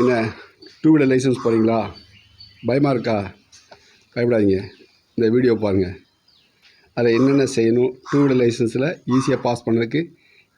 என்ன two wheeler licence போகிறீங்களா பயமாக இருக்கா? பயப்படாதீங்க. இந்த வீடியோ பாருங்கள் அதில் என்னென்ன செய்யணும்? டூ வீலர் லைசன்ஸில் ஈஸியாக பாஸ் பண்ணுறதுக்கு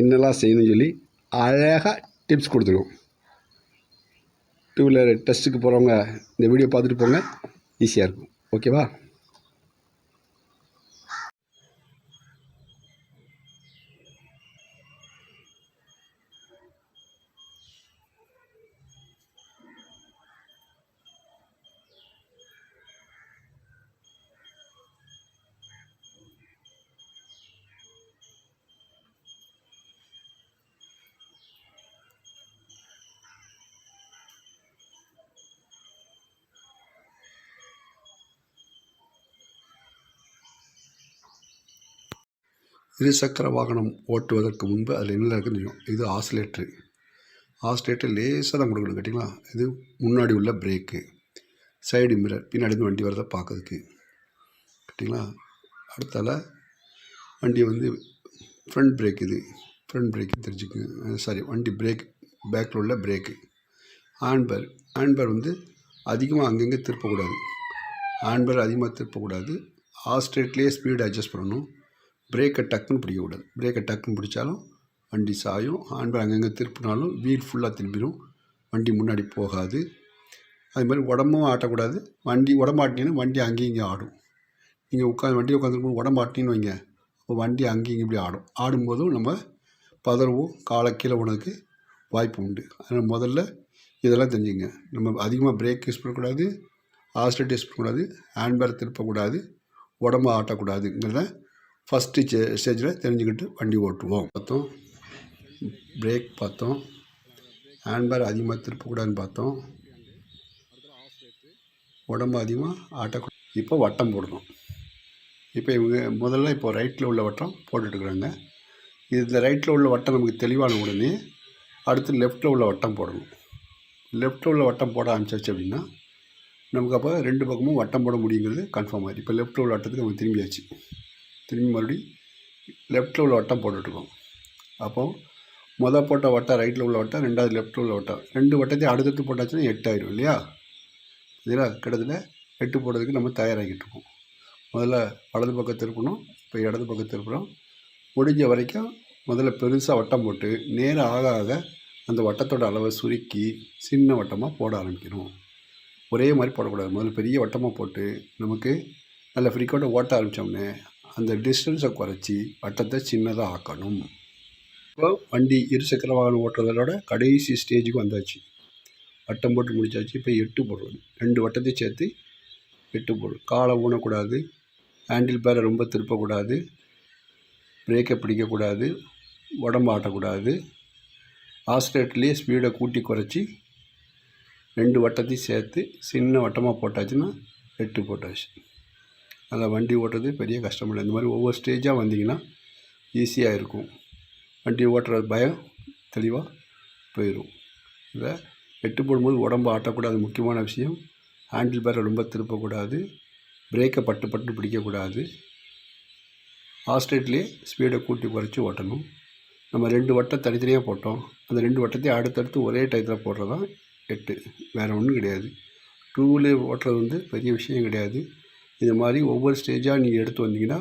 என்னெல்லாம் செய்யணும்னு சொல்லி அழகாக டிப்ஸ் கொடுத்துருவோம் டூ வீலர் டெஸ்ட்டுக்கு போகிறவங்க இந்த வீடியோ பார்த்துட்டு போங்க. ஈஸியாக இருக்கும். ஓகேவா இருசக்கர வாகனம் ஓட்டுவதற்கு முன்பு அதில் என்ன இருக்குன்னு தெரியும்? இது ஆசிலேட்ரு ஆசிலேட்டர் லேசாக தான் கொடுக்கணும் கேட்டிங்களா? இது முன்னாடி உள்ள பிரேக்கு. சைடு மிரர் பின்னாடி இருந்து வண்டி வரதை பார்க்கறதுக்கு. கேட்டிங்களா? அடுத்தால வண்டி வந்து ஃப்ரண்ட் பிரேக் இது. ஃப்ரண்ட் பிரேக் தெரிஞ்சுக்குங்க. சாரி வண்டி பிரேக் பேக்கில் உள்ள பிரேக்கு ஹேண்ட்பேர் ஹேண்ட்பேர் வந்து அதிகமாக அங்கங்கே திருப்பக்கூடாது. ஹேண்ட்பேர் அதிகமாக திருப்பக்கூடாது. ஆஸ்ட்ரேட்லேயே ஸ்பீடு அட்ஜஸ்ட் பண்ணணும். பிரேக்கை டக்குன்னு பிடிக்கக்கூடாது பிரேக்கை டக்குன்னு பிடிச்சாலும் வண்டி சாயும். ஹேண்ட்பேர் அங்கங்கே திருப்பினாலும் வீல் ஃபுல்லாக திரும்பிடும் வண்டி முன்னாடி போகாது. அது மாதிரி உடம்பும் ஆட்டக்கூடாது. வண்டி உடம்பாட்டினீங்கன்னா வண்டி அங்கேயும் இங்கே ஆடும். நீங்கள் உட்காந்து வண்டி உட்காந்துருக்கும் உடம்பாட்டின்னு வைங்க. அப்போ வண்டி அங்கேயும் இப்படி ஆடும். ஆடும்போதும் நம்ம பதறவும். காலை கீழே உனக்கு வாய்ப்பு உண்டு. அதனால் முதல்ல இதெல்லாம் தெரிஞ்சுங்க. நம்ம அதிகமாக பிரேக் யூஸ் பண்ணக்கூடாது. ஆஸ்ட்ரேட் யூஸ் பண்ணக்கூடாது. ஹேண்ட்பேர் திருப்பக்கூடாது. உடம்பு ஆட்டக்கூடாதுங்கிறத ஃபஸ்ட்டு ஸ்டே ஸ்டேஜில் தெரிஞ்சுக்கிட்டு வண்டி ஓட்டுவோம். பார்த்தோம். பிரேக் பார்த்தோம். ஹேண்ட்பேர் அதிகமாக திருப்பக்கூடாதுன்னு பார்த்தோம். உடம்பு அதிகமாக ஆட்டக்கூடாது. இப்போ வட்டம் போடணும். இப்போ இவங்க முதல்ல இப்போ ரைட்டில் உள்ள வட்டம் போட்டுட்ருக்குறாங்க இதில் ரைட்டில் உள்ள வட்டம் நமக்கு தெளிவான உடனே அடுத்து லெஃப்ட்டில் உள்ள வட்டம் போடணும். லெஃப்ட்டில் உள்ள வட்டம் போட ஆரம்பிச்சாச்சு அப்படின்னா நமக்கு அப்போ ரெண்டு பக்கமும் வட்டம் போட முடியுங்கிறது கன்ஃபார்ம் ஆகிடுது இப்போ லெஃப்ட்டில் உள்ள வட்டத்துக்கு நம்ம திரும்பியாச்சு. திரும்பி மறுபடி லெஃப்ட்டில் உள்ள வட்டம் போட்டுட்ருக்கோம் அப்போது மொதல் போட்ட வட்டம் ரைட்டில் உள்ள வட்டம் ரெண்டாவது லெஃப்ட்டில் உள்ள வட்டம். ரெண்டு வட்டத்தையும் அடுத்தடுத்து போட்டாச்சுன்னா எட்டு ஆயிரும் இல்லையா? இதில் கிட்டத்தட்ட எட்டு போடுறதுக்கு நம்ம தயாராகிட்டு இருக்கோம் முதல்ல வலது பக்கம் திருப்பணும் இப்போ இடது பக்கம் திருப்புறோம். முடிஞ்ச வரைக்கும் முதல்ல பெருசாக வட்டம் போட்டு நேரம் ஆக ஆக அந்த வட்டத்தோட அளவை சுருக்கி சின்ன வட்டமாக போட ஆரம்பிக்கணும். ஒரே மாதிரி போடக்கூடாது. முதல்ல பெரிய வட்டமாக போட்டு நமக்கு நல்ல ஃப்ரீக்வெண்ட்டாக ஓட்ட ஆரம்பித்தோம்னே அந்த டிஸ்டன்ஸை குறைச்சி வட்டத்தை சின்னதாக ஆக்கணும். இப்போ வண்டி இருசக்கர வாகனம் ஓட்டுறதோட கடைசி ஸ்டேஜுக்கு வந்தாச்சு. வட்டம் போட்டு முடிச்சாச்சு. இப்போ எட்டு போடுவோம் ரெண்டு வட்டத்தையும் சேர்த்து எட்டு போடும் காலை ஊனக்கூடாது. ஹேண்டில் பேரை ரொம்ப திருப்பக்கூடாது. பிரேக்கை பிடிக்கக்கூடாது. உடம்பு ஆட்டக்கூடாது. ஆஸ்ட்ரேட்லேயே ஸ்பீடை கூட்டி குறைச்சி ரெண்டு வட்டத்தையும் சேர்த்து சின்ன வட்டமாக போட்டாச்சுன்னா எட்டு போட்டாச்சு. அதில் வண்டி ஓட்டுறது பெரிய கஷ்டம் இல்லை. இந்த மாதிரி ஒவ்வொரு ஸ்டேஜாக வந்தீங்கன்னா ஈஸியாக இருக்கும். வண்டி ஓட்டுற பயம் தெளிவாக போயிடும் இதை எட்டு போடும்போது உடம்பு ஆட்டக்கூடாது. முக்கியமான விஷயம். ஹேண்டில் பேரை ரொம்ப திருப்பக்கூடாது. பிரேக்கை பட்டு பட்டு பிடிக்கக்கூடாது. ஆஸ்ட்ரேட்லேயே ஸ்பீடை கூட்டி குறைச்சி ஓட்டணும். நம்ம ரெண்டு வட்டம் தனித்தனியாக போட்டோம். அந்த ரெண்டு வட்டத்தையும் அடுத்தடுத்து ஒரே டயத்தில் போடுறது தான் எட்டு. வேறு ஒன்றும் கிடையாது. டூ வீலர் ஓட்டுறது வந்து பெரிய விஷயம் கிடையாது. இது மாதிரி ஒவ்வொரு ஸ்டேஜாக நீங்கள் எடுத்து வந்தீங்கன்னா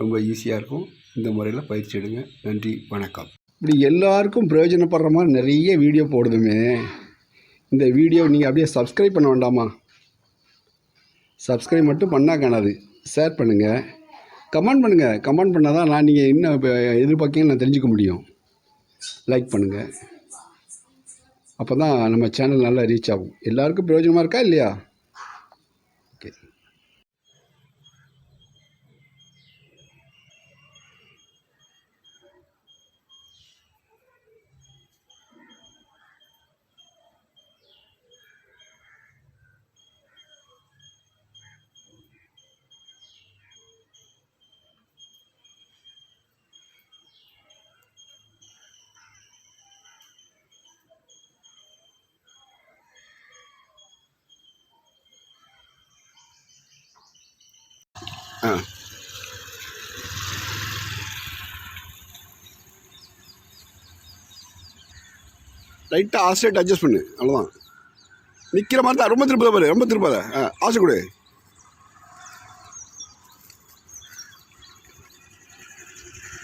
ரொம்ப ஈஸியாக இருக்கும். இந்த முறையில் பயிற்சி எடுங்க. நன்றி வணக்கம். இப்படி எல்லாருக்கும் பிரயோஜனப்படுற மாதிரி நிறைய வீடியோ போடுதுமே. இந்த வீடியோ நீங்கள் அப்படியே சப்ஸ்கிரைப் பண்ண வேண்டாமா? சப்ஸ்கிரைப் மட்டும் பண்ணால் காணாது. ஷேர் பண்ணுங்கள் கமெண்ட் பண்ணுங்கள் கமெண்ட் பண்ணால் தான் நான் நீங்கள் என்ன இப்போ எதிர்பார்க்கீங்கன்னு நான் தெரிஞ்சுக்க முடியும். லைக் பண்ணுங்கள் அப்போ தான் நம்ம சேனல் நல்லா ரீச் ஆகும். எல்லாருக்கும் பிரயோஜனமாக இருக்கா இல்லையா? ஓகே ஆ. லைட்டாக ஆஸ்ட்ரேட் அட்ஜஸ்ட் பண்ணு. அவ்வளோதான் நிற்கிற மாதிரி தான். ரொம்ப திருப்பத பாரு. ரொம்ப திருப்பாத. ஆ ஆசை கொடு.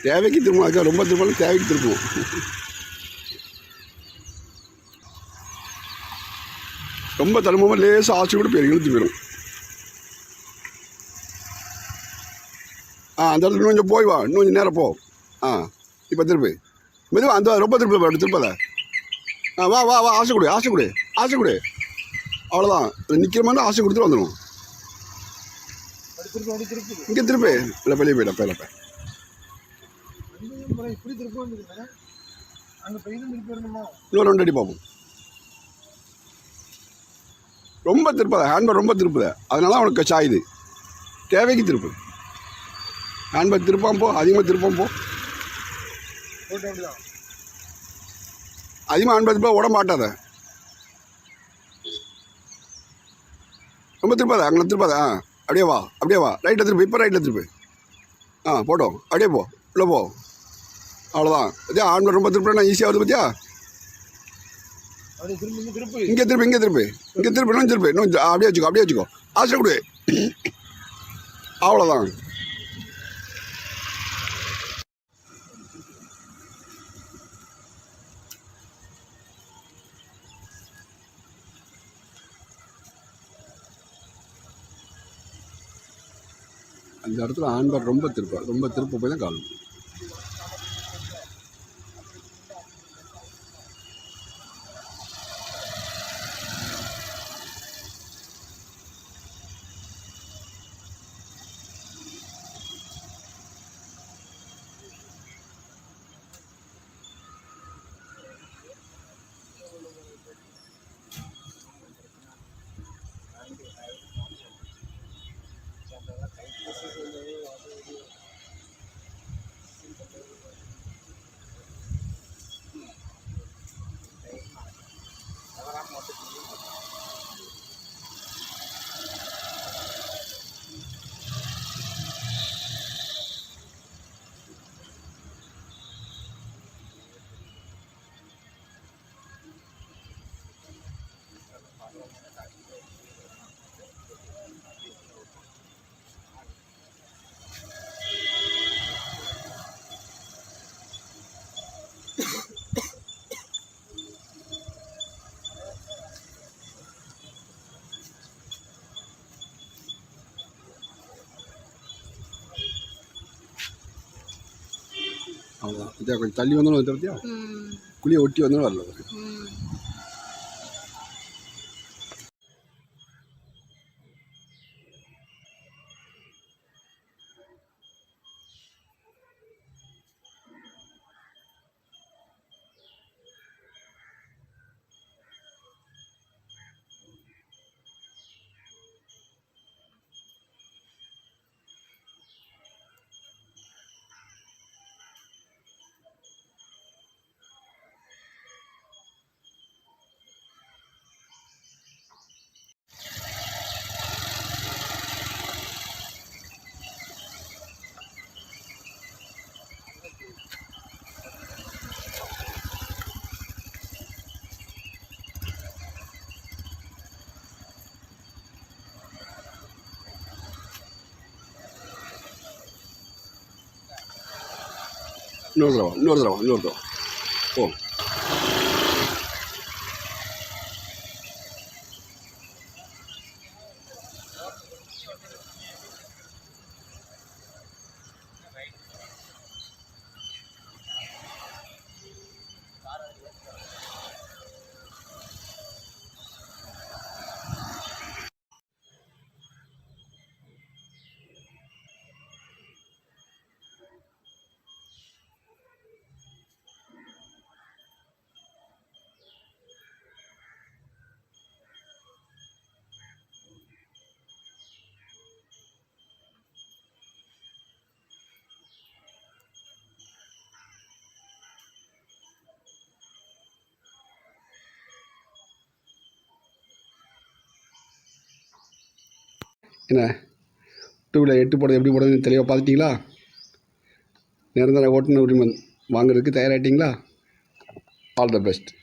தேவைக்கு திரும்ப அதுக்காக ரொம்ப திருப்பாலும் தேவைக்கு திருப்புவோம் ரொம்ப தருமமாக லேசாக ஆசை கூட. பேர் இழுத்து போயிடும் ஆ அந்த இடத்துல கொஞ்சம் போய் வா. இன்னும் கொஞ்சம் நேரம் போ. ஆ இப்போ திருப்பி மெதுவா அந்த ரொம்ப திருப்பி பாரு திருப்பத ஆ வா வா வா ஆசை கொடு ஆசை கொடு ஆசை கொடு. அவ்வளோதான் நிற்கிற மாதிரி ஆசை கொடுத்துட்டு வந்துடும் இங்கே திருப்பி இல்லை வெளியே போயிடா பேர இன்னும் இன்னொரு ரெண்டு அடி பார்ப்போம் ரொம்ப திருப்பாத ஹேண்ட்பேக் ரொம்ப திருப்புத. அதனால அவனுக்கு சாயுது. தேவைக்கு திருப்பு. ஹேண்ட்பேக் திருப்பான் போ அதிகமாக திருப்பான் போ. அதிகமாக ஹேண்ட்பேக் திருப்பா விட மாட்டாத. ரொம்ப திருப்பாத அங்கே திருப்பாத. ஆ அப்படியே வா அப்படியே வா. ரைட்டில் திருப்பு இப்போ ரைட்டில் திருப்பு. ஆ போட்டோம். அப்படியே போ உள்ள போ. அவ்வளோதான் இதே ஹேண்ட்பேக் ரொம்ப திருப்பினா ஈஸியாக வருது திரும்பி இங்க திருப்பி. இங்கே திருப்பி இங்கே திருப்பி. இங்கே திருப்பி இன்னும் திருப்பி. இன்னும் அப்படியே வச்சுக்கோ அப்படியே வச்சுக்கோ. ஆசை கொடு. அவ்வளோதான் இந்த இடத்துல ஆண்பார் ரொம்ப திருப்பா ரொம்ப திருப்ப போய் தான் கால் அவ்வளோதான் இதே கொஞ்சம் தள்ளி வந்தாலும் வந்து பார்த்தியா குழியை ஒட்டி வந்தாலும் வரல no lo no lo no lo என்ன? டூ வீலர் எட்டு போடுறது எப்படி போடுறதுன்னு தெளிவாக பார்த்துட்டிங்களா? நிரந்தர ஓட்டுநர் உரிமம் வாங்குறதுக்கு தயாராகிட்டிங்களா ஆல் த பெஸ்ட்